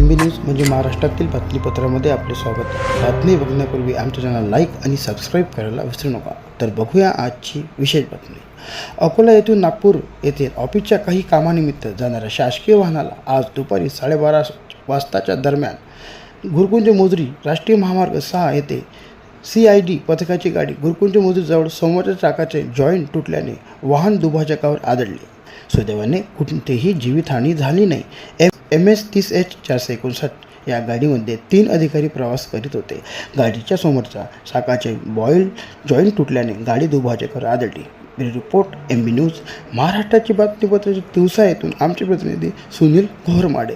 M B news म्हणजे महाराष्ट्रातील बातमीपत्रामध्ये आपले स्वागत. बातमी बघण्यापूर्वी आमच्या चॅनल लाईक आणि सबस्क्राईब करायला विसरू नका. तर बघूया आजची विशेष बातमी. अकोला येथून नागपूर येथे ऑफिसच्या काही कामानिमित्त जाणाऱ्या शासकीय वाहनाला आज दुपारी साडेबारा वाजताच्या दरम्यान गुरुकुंज मोजरी राष्ट्रीय महामार्ग सहा येथे सी आय डी पथकाची गाडी गुरुकुंज मजूरजवळ समोरच्या चाकाचे जॉईंट तुटल्याने वाहन दुभाजकावर आदळले. सुदैवाने कुठेही जीवितहानी झाली नाही. एम एम एस तीस एच चारशे एकोणसाठ या गाडीमध्ये तीन अधिकारी प्रवास करीत होते. गाडीच्या समोरचा चाकाचे बॉईल जॉईंट तुटल्याने गाडी दुभाजकावर आदळली. रिपोर्ट एम बी न्यूज महाराष्ट्राची बातमीपत्र दिवसा येथून आमचे प्रतिनिधी सुनील घोरमाडे